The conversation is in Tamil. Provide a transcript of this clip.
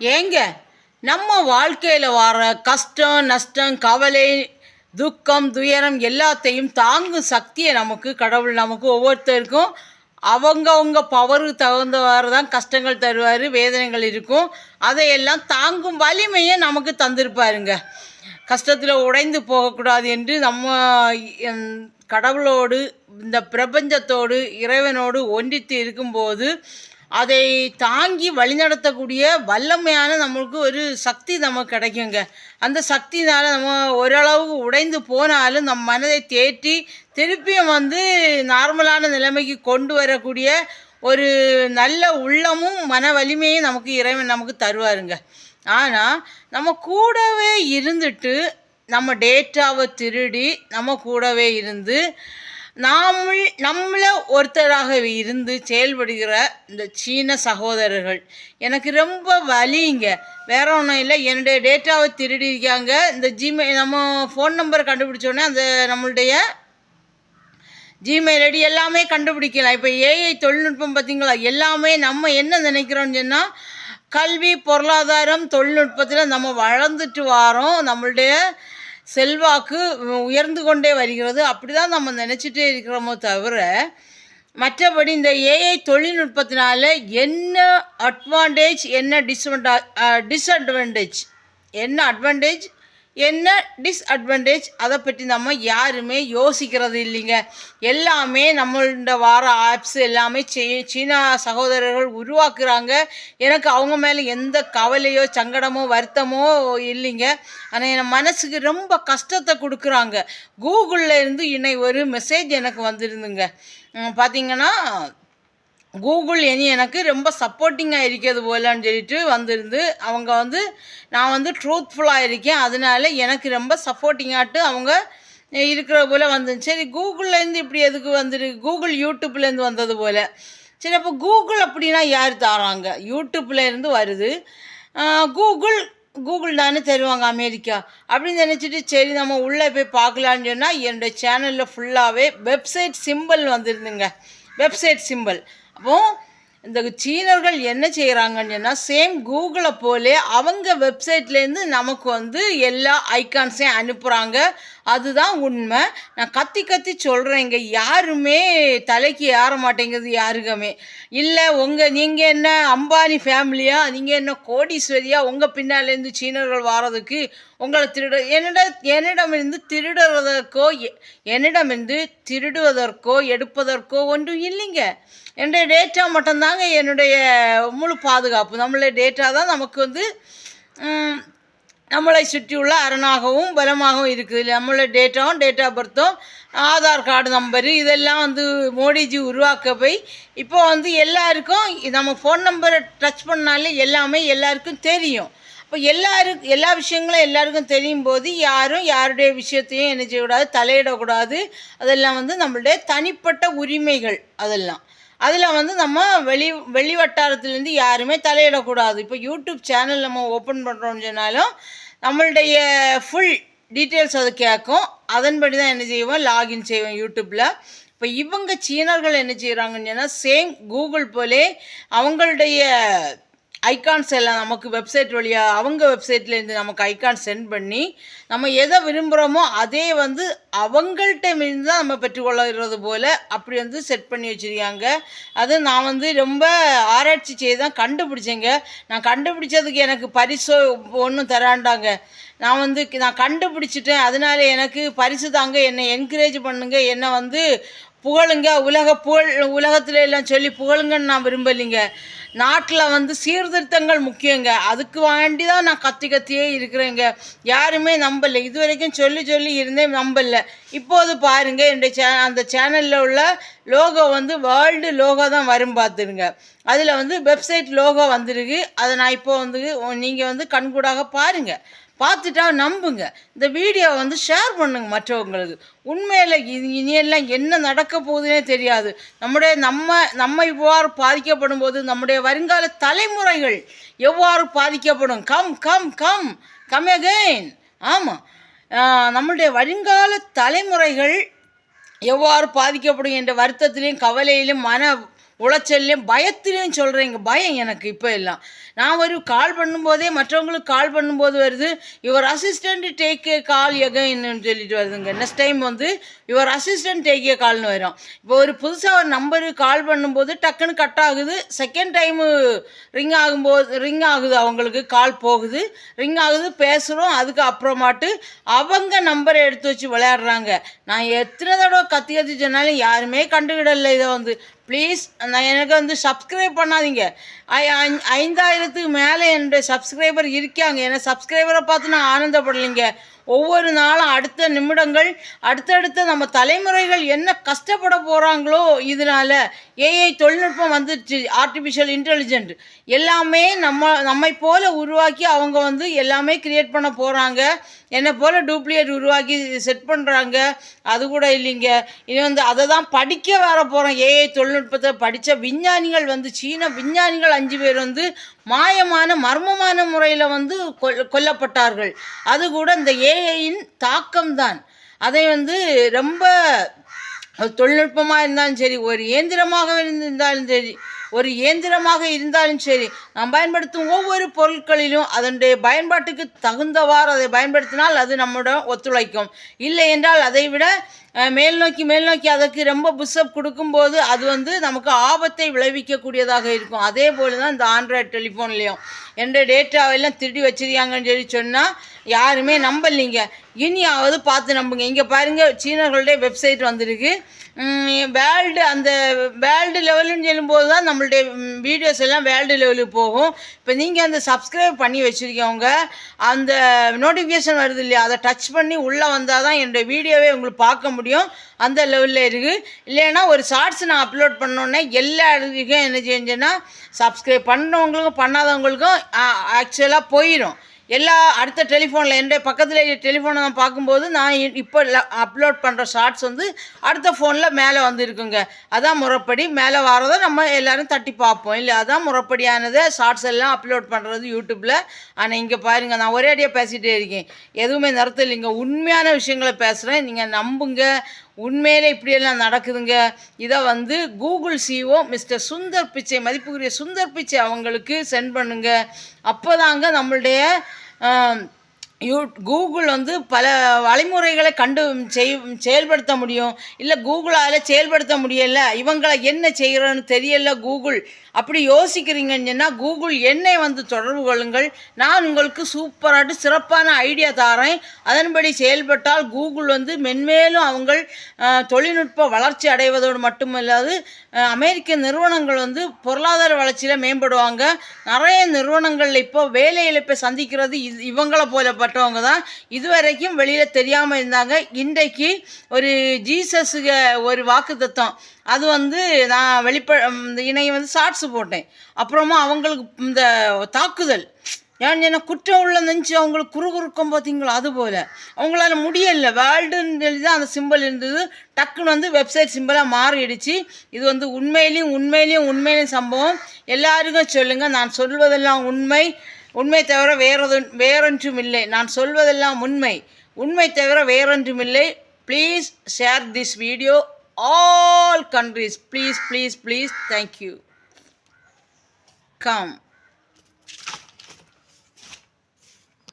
ஏங்க நம்ம வாழ்க்கையில் வர கஷ்டம் நஷ்டம் கவலை துக்கம் துயரம் எல்லாத்தையும் தாங்கும் சக்தியை நமக்கு கடவுள் நமக்கு ஒவ்வொருத்தருக்கும். அவங்கவுங்க பவருக்கு தகுந்தவாறு தான் கஷ்டங்கள் தருவார் வேதனைகள் இருக்கும். அதையெல்லாம் தாங்கும் வலிமையை நமக்கு தந்திருப்பாருங்க. கஷ்டத்தில் உடைந்து போகக்கூடாது என்று நம்ம என் கடவுளோடு இந்த பிரபஞ்சத்தோடு இறைவனோடு ஒன்றித்து இருக்கும்போது அதை தாங்கி வழிநடத்தக்கூடிய வல்லமையான நம்மளுக்கு ஒரு சக்தி நமக்கு கிடைக்குங்க. அந்த சக்தினால் நம்ம ஓரளவுக்கு உடைந்து போனாலும் நம் மனதை தேற்றி திருப்பியும் வந்து நார்மலான நிலைமைக்கு கொண்டு வரக்கூடிய ஒரு நல்ல உள்ளமும் மன வலிமையும் நமக்கு இறைவன் நமக்கு தருவாருங்க. ஆனால் நம்ம கூடவே இருந்துட்டு நம்ம டேட்டாவை திருடி நம்ம கூடவே இருந்து நாம நம்மள ஒருத்தராக இருந்து செயல்படுகிற இந்த சீன சகோதரர்கள். எனக்கு ரொம்ப வலிங்க. வேற ஒன்றும் இல்லை. என்னுடைய டேட்டாவை திருடியிருக்காங்க இந்த ஜிமெயில் நம்ம ஃபோன் நம்பர் கண்டுபிடிச்சோடனே அந்த நம்மளுடைய ஜிமெயில் ஐடி எல்லாமே கண்டுபிடிக்கலாம். இப்போ ஏஐ தொழில்நுட்பம் பார்த்தீங்களா எல்லாமே நம்ம என்ன நினைக்கிறோம்னு சொன்னால் கல்வி பொருளாதாரம் தொழில்நுட்பத்தில் நம்ம வளர்ந்துட்டு வரோம். நம்மளுடைய செல்வாக்கு உயர்ந்து கொண்டே வருகிறது. அப்படி தான் நம்ம நினச்சிட்டே இருக்கிறோமோ தவிர மற்றபடி இந்த ஏஐ தொழில்நுட்பத்தினால என்ன அட்வான்டேஜ் என்ன டிஸ்அட்வா டிஸ்அட்வான்டேஜ் என்ன அட்வான்டேஜ் என்ன டிஸ்அட்வான்டேஜ் அதை பற்றி நம்ம யாருமே யோசிக்கிறது இல்லைங்க. எல்லாமே நம்மளோட வார ஆப்ஸ் எல்லாமே சீனா சகோதரர்கள் உருவாக்குறாங்க. எனக்கு அவங்க மேலே எந்த கவலையோ சங்கடமோ வருத்தமோ இல்லைங்க. ஆனால் என் மனசுக்கு ரொம்ப கஷ்டத்தை கொடுக்குறாங்க. கூகுளில் இருந்து இன்னை ஒரு மெசேஜ் எனக்கு வந்திருந்துங்க. பார்த்தீங்கன்னா கூகுள் இனி எனக்கு ரொம்ப சப்போர்ட்டிங்காக இருக்கிறது போலன்னு சொல்லிட்டு வந்திருந்து அவங்க வந்து நான் வந்து ட்ரூத்ஃபுல்லாக இருக்கேன். அதனால எனக்கு ரொம்ப சப்போர்ட்டிங்காட்டு அவங்க இருக்கிற போல் வந்து சரி கூகுள்லேருந்து இப்படி எதுக்கு வந்துருக்கு கூகுள் யூடியூப்லேருந்து வந்தது போல். சரி அப்போ கூகுள் அப்படின்னா யார் தாராங்க? யூடியூப்லேருந்து வருது. கூகுள் கூகுள் தானே தருவாங்க அமெரிக்கா. அப்படின்னு நினச்சிட்டு சரி நம்ம உள்ளே போய் பார்க்கலான்னு சொன்னால் என்னுடைய சேனலில் ஃபுல்லாகவே வெப்சைட் சிம்பிள் வந்துருந்துங்க. வெப்சைட் சிம்பிள் அப்போ இந்த சீனர்கள் என்ன செய்கிறாங்கன்னு சேம் கூகுளை போலே அவங்க வெப்சைட்லேருந்து நமக்கு வந்து எல்லா ஐக்கான்ஸையும் அனுப்புகிறாங்க அதுதான் உண்மை. நான் கத்தி கத்தி சொல்கிறேங்க யாருமே தலைக்கு ஏற மாட்டேங்குது யாருக்குமே. இல்லை உங்கள் நீங்கள் என்ன அம்பானி ஃபேமிலியா நீங்கள் என்ன கோடீஸ்வரியா? உங்கள் பின்னாலேருந்து சீனர்கள் வாரதுக்கு உங்களை திருட என்னிட என்னிடமிருந்து திருடுவதற்கோ எ- என்னிடமிருந்து திருடுவதற்கோ எடுப்பதற்கோ ஒன்றும் இல்லைங்க. என்னுடைய டேட்டா மட்டும்தான் மட்டும்தாங்க என்னுடைய முழு பாதுகாப்பு. நம்மளுடைய டேட்டா தான் நமக்கு வந்து நம்மளை சுற்றியுள்ள அரணாகவும் பலமாகவும் இருக்குது. நம்மளோட டேட்டாவும் டேட் ஆஃப் பர்த்தும் ஆதார் கார்டு நம்பரு இதெல்லாம் வந்து மோடிஜி உருவாக்க போய் இப்போ வந்து எல்லாருக்கும் நம்ம ஃபோன் நம்பரை டச் பண்ணாலே எல்லாமே எல்லாருக்கும் தெரியும். அப்போ எல்லாரும் எல்லா விஷயங்களும் எல்லாருக்கும் தெரியும் போது யாரும் யாருடைய விஷயத்தையும் என்ன செய்யக்கூடாது தலையிடக்கூடாது. அதெல்லாம் வந்து நம்மளுடைய தனிப்பட்ட உரிமைகள் அதெல்லாம். அதில் வந்து நம்ம வெளி வெளி வட்டாரத்துலேருந்து யாருமே தலையிடக்கூடாது. இப்போ யூடியூப் சேனல் நம்ம ஓப்பன் பண்ணுறோம்னு சொன்னாலும் நம்மளுடைய ஃபுல் டீட்டெயில்ஸ் அது கேட்கும் அதன்படி தான் என்ன செய்வோம்? லாகின் செய்வோம் யூடியூப்பில் இப்போ இவங்க சீனர்கள் என்ன செய்கிறாங்கன்னு சொன்னால் சேம் கூகுள் போலே அவங்களுடைய ஐக்கான்ஸ் எல்லாம் நமக்கு வெப்சைட் வழியாக அவங்க வெப்சைட்லேருந்து நமக்கு ஐக்கான் சென்ட் பண்ணி நம்ம எதை விரும்புகிறோமோ அதே வந்து அவங்கள்ட்ட இருந்து தான் நம்ம பெற்றுக்கொள்கிறது போல் அப்படி வந்து செட் பண்ணி வச்சுருக்காங்க. அது நான் வந்து ரொம்ப ஆராய்ச்சி செய்து தான் கண்டுபிடிச்சேங்க. நான் கண்டுபிடிச்சதுக்கு எனக்கு பரிசோ ஒன்றும் தராண்டாங்க. நான் வந்து நான் கண்டுபிடிச்சிட்டேன். அதனால எனக்கு பரிசு தாங்க. என்னை என்கரேஜ் பண்ணுங்க. என்னை வந்து புகழுங்க உலக புகழ் உலகத்துல எல்லாம் சொல்லி புகழுங்கன்னு நான் விரும்பலைங்க. நாட்டில் வந்து சீர்திருத்தங்கள் முக்கியங்க. அதுக்கு வேண்டி தான் நான் கத்தி கத்தியே இருக்கிறேங்க. யாருமே நம்பலை. இது வரைக்கும் சொல்லி சொல்லி இருந்தேன் நம்பல. இப்போது பாருங்க என்னுடைய சே அந்த சேனலில் உள்ள லோகோ வந்து வேர்ல்டு லோகோ தான் வரும் பார்த்துருங்க. அதில் வந்து வெப்சைட் லோகோ வந்துருக்கு. அதை நான் இப்போ வந்து நீங்கள் வந்து கண்கூடாக பாருங்கள் பார்த்துட்டா நம்புங்க. இந்த வீடியோவை வந்து ஷேர் பண்ணுங்க மற்றவங்களுக்கு. உண்மையில் இனியெல்லாம் என்ன நடக்க போகுதுன்னே தெரியாது. நம்முடைய நம்ம நம்ம இவ்வாறு பாதிக்கப்படும் போது நம்முடைய வருங்கால தலைமுறைகள் எவ்வாறு பாதிக்கப்படும்? Come come come come again ஆமாம் நம்மளுடைய வருங்கால தலைமுறைகள் எவ்வாறு பாதிக்கப்படும் என்ற வருத்தத்திலையும் கவலையிலும் மன உளைச்சல்லையும் பயத்துலேயும் சொல்கிறேங்க பயம் எனக்கு இப்போ எல்லாம் நான் ஒரு கால் பண்ணும்போதே மற்றவங்களுக்கு கால் பண்ணும்போது வருது your assistant take a call எகைன்னு சொல்லிட்டு வருதுங்க. நெக்ஸ்ட் டைம் வந்து யுவர் அசிஸ்டன்ட் டேக் ஏ கால்னு வரும். இப்போ ஒரு புதுசாக ஒரு நம்பரு கால் பண்ணும்போது டக்குன்னு கட் ஆகுது. செகண்ட் டைமு ரிங் ஆகும்போது ரிங் ஆகுது அவங்களுக்கு கால் போகுது. ரிங் ஆகுது பேசுகிறோம் அதுக்கு அப்புறமாட்டு அவங்க நம்பரை எடுத்து வச்சு விளையாடுறாங்க. நான் எத்தனை தடவை கத்தி கத்தி சொன்னாலும் யாருமே கண்டுக்கிடல இதை வந்து. ப்ளீஸ் நான் எனக்கு வந்து சப்ஸ்கிரைப் பண்ணாதீங்க. ஐ- ஐ- ஐந்தாயிரத்துக்கு மேலே என்னுடைய சப்ஸ்கிரைபர் இருக்காங்க. ஏன்னா சப்ஸ்கிரைபரை பார்த்து நான் ஆனந்தப்படலைங்க. ஒவ்வொரு நாளும் அடுத்த நிமிடங்கள் அடுத்தடுத்த நம்ம தலைமுறைகள் என்ன கஷ்டப்பட போகிறாங்களோ இதனால ஏஐ தொழில்நுட்பம் வந்துடுச்சு ஆர்டிஃபிஷியல் இன்டெலிஜென்ட் எல்லாமே நம்ம நம்மை போல் உருவாக்கி அவங்க வந்து எல்லாமே கிரியேட் பண்ண போகிறாங்க என்னை போல் டூப்ளிகேட் உருவாக்கி செட் பண்ணுறாங்க அது கூட இல்லைங்க. இனி வந்து அதை தான் படிக்க வர போகிறோம் ஏஐ தொழில்நுட்பத்தை படித்த விஞ்ஞானிகள் வந்து சீன விஞ்ஞானிகள் அஞ்சு பேர் வந்து மாயமான மர்மமான முறையில் வந்து கொல் கொல்லப்பட்டார்கள். அது கூட இந்த ஏ ஏஐயின் தாக்கம்தான். அதை வந்து ரொம்ப தொழில்நுட்பமாக இருந்தாலும் சரி ஒரு இயந்திரமாக இருந்தாலும் சரி ஒரு இயந்திரமாக இருந்தாலும் சரி நாம் பயன்படுத்தும் ஒவ்வொரு பொருட்களிலும் அதனுடைய பயன்பாட்டுக்கு தகுந்தவாறு அதை பயன்படுத்தினால் அது நம்முடன் ஒத்துழைக்கும். இல்லை என்றால் அதை விட மேல் நோக்கி மேல் நோக்கி அதற்கு ரொம்ப புஷ்அப் கொடுக்கும்போது அது வந்து நமக்கு ஆபத்தை விளைவிக்கக்கூடியதாக இருக்கும். அதே போல் தான் இந்த ஆண்ட்ராய்டு டெலிஃபோன்லேயும். எந்த டேட்டாவெல்லாம் திருடி வச்சிருக்காங்கன்னு சொல்லி சொன்னால் யாருமே நம்பலைங்க. இனியாவது பார்த்து நம்புங்க. இங்கே பாருங்கள் சீனர்களுடைய வெப்சைட் வந்திருக்கு. வேர்ல்டு அந்த வேர்ல்டு லெவலுன்னு சொல்லும்போது தான் நம்மளுடைய வீடியோஸ் எல்லாம் வேர்ல்டு லெவலுக்கு போகும். இப்போ நீங்கள் அந்த சப்ஸ்கிரைப் பண்ணி வச்சுருக்கவங்க அந்த நோட்டிஃபிகேஷன் வருது இல்லையா அதை டச் பண்ணி உள்ளே வந்தால் தான் என்னுடைய வீடியோவே உங்களுக்கு பார்க்க முடியும். அந்த லெவலில் இருக்குது இல்லைன்னா ஒரு ஷார்ட்ஸ் நான் அப்லோட் பண்ணோன்னே எல்லா இடத்துக்கும் என்ன செஞ்சேன்னா சப்ஸ்கிரைப் பண்ணவங்களுக்கும் பண்ணாதவங்களுக்கும் ஆக்சுவலாக போயிடும் எல்லா அடுத்த டெலிஃபோனில் என்னுடைய பக்கத்தில் டெலிஃபோனை நான் பார்க்கும்போது நான் இப்போ அப்லோட் பண்ணுற ஷார்ட்ஸ் வந்து அடுத்த ஃபோனில் மேலே வந்து இருக்குங்க அதான் முறைப்படி. மேலே வரதை நம்ம எல்லோரும் தட்டி பார்ப்போம். இல்லை அதான் முறப்படியானதை ஷார்ட்ஸ் எல்லாம் அப்லோட் பண்ணுறது யூடியூப்பில் ஆனால் இங்கே பாருங்கள் நான் ஒரே அடியாக பேசிகிட்டே இருக்கேன். எதுவுமே நிறுத்த இல்லைங்க உண்மையான விஷயங்களை பேசுகிறேன் நீங்கள் நம்புங்க. உண்மையிலே இப்படியெல்லாம் நடக்குதுங்க. இதை வந்து Google CO mister Sundar Pichai மதிப்புக்குரிய சுந்தர் பிச்சை அவங்களுக்கு சென்ட் பண்ணுங்க. அப்போதாங்க நம்மளுடைய யூ கூகுள் வந்து பல வழிமுறைகளை கண்டு செய் செயல்படுத்த முடியும். இல்லை கூகுளால் செயல்படுத்த முடியல. இவங்களை என்ன செய்கிறோன்னு தெரியல கூகுள். அப்படி யோசிக்கிறீங்கன்னு சொன்னால் கூகுள் என்னை வந்து தொடர்பு கொள்ளுங்கள். நான் உங்களுக்கு சூப்பராட்டு சிறப்பான ஐடியா தாரேன். அதன்படி செயல்பட்டால் கூகுள் வந்து மென்மேலும் அவங்கள் தொழில்நுட்ப வளர்ச்சி அடைவதோடு மட்டுமல்லாது அமெரிக்க நிறுவனங்கள் வந்து பொருளாதார வளர்ச்சியில் மேம்படுவாங்க. நிறைய நிறுவனங்கள் இப்போ வேலை இழப்பை சந்திக்கிறது இது இவங்களை போலப்பட்டவங்க தான் இதுவரைக்கும் வெளியில் தெரியாமல் இருந்தாங்க. இன்றைக்கு ஒரு ஜீசஸுக்கு ஒரு வாக்கு அது வந்து நான் வெளிப்ப இந்த இணைய வந்து ஷார்ட்ஸ் போட்டேன். அப்புறமா அவங்களுக்கு இந்த தாக்குதல். ஏன் என்ன குற்றம் உள்ள நினச்சி அவங்களுக்கு குறுகுறுக்கம் பார்த்தீங்களா அது போல். அவங்களால முடியல. வேர்ல்டுன்னு சொல்லி தான் அந்த சிம்பிள் இருந்தது. டக்குன்னு வந்து வெப்சைட் சிம்பிளாக மாறிடுச்சு. இது வந்து உண்மையிலையும் உண்மையிலையும் உண்மையிலையும் சம்பவம். எல்லாருக்கும் சொல்லுங்கள் நான் சொல்வதெல்லாம் உண்மை. உண்மை தவிர வேறொது வேறொன்றும் இல்லை நான் சொல்வதெல்லாம் உண்மை. உண்மை தவிர வேறொன்றும் இல்லை please share this video all countries please please please thank you come